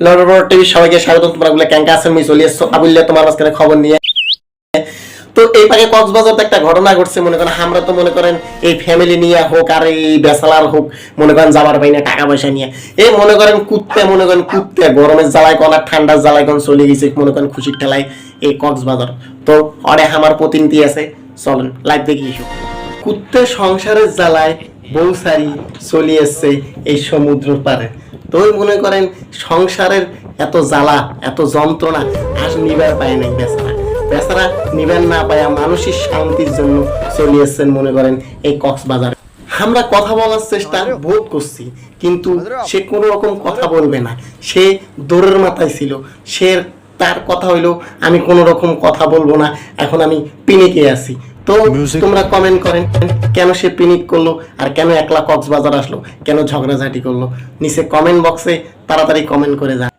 লড়বড় TV চলে গেছে, মনে করেন খুশির ঠেলায় এই কক্সবাজার। তো অরে আমার প্রতিনিধি আছে, চলেন লাইভ দেখি কুত্তে সংসারের জ্বালায় বউ সারি চলে এসছে এই সমুদ্র পারে তো ওই মনে করেন সংসারের এত জ্বালা, এত যন্ত্রণা আর নিবার পায় নাই বেচারা। বেচারা নিবেন না পায় মানসিক শান্তির জন্য চলে এসছেন মনে করেন এই কক্সবাজারে। আমরা কথা বলার চেষ্টা বোধ করছি, কিন্তু সে কোনো রকম কথা বলবে না। সে দৌড়ের মাথায় ছিল, সে তার কথা হইল, আমি কোনো রকম কথা বলব না, এখন আমি পিনিকে আছি। তো তোমরা কমেন্ট করেন কেন সে পিনিক করল আর কেন একলা কক্সবাজার আসলো? কেন ঝগড়াঝাটি করল? নিচে কমেন্ট বক্সে তাড়াতাড়ি কমেন্ট করে যান